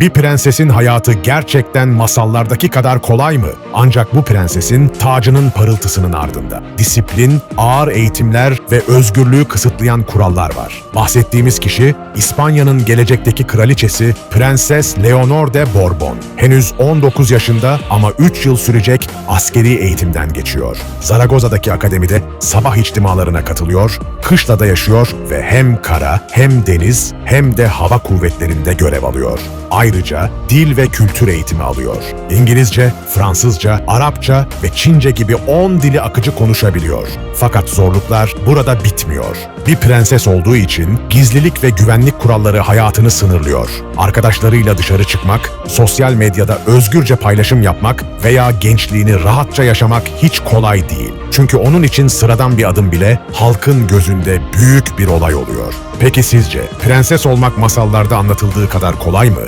Bir prensesin hayatı gerçekten masallardaki kadar kolay mı? Ancak bu prensesin tacının parıltısının ardında. Disiplin, ağır eğitimler ve özgürlüğü kısıtlayan kurallar var. Bahsettiğimiz kişi İspanya'nın gelecekteki kraliçesi Prenses Leonor de Bourbon. Henüz 19 yaşında ama 3 yıl sürecek askeri eğitimden geçiyor. Zaragoza'daki akademide sabah içtimalarına katılıyor, kışlada yaşıyor ve hem kara hem deniz hem de hava kuvvetlerinde görev alıyor. Ayrıca dil ve kültür eğitimi alıyor. İngilizce, Fransızca, Arapça ve Çince gibi 10 dili akıcı konuşabiliyor. Fakat zorluklar burada bitmiyor. Bir prenses olduğu için gizlilik ve güvenlik kuralları hayatını sınırlıyor. Arkadaşlarıyla dışarı çıkmak, sosyal medyada özgürce paylaşım yapmak veya gençliğini rahatça yaşamak hiç kolay değil. Çünkü onun için sıradan bir adım bile halkın gözünde büyük bir olay oluyor. Peki sizce prenses olmak masallarda anlatıldığı kadar kolay mı?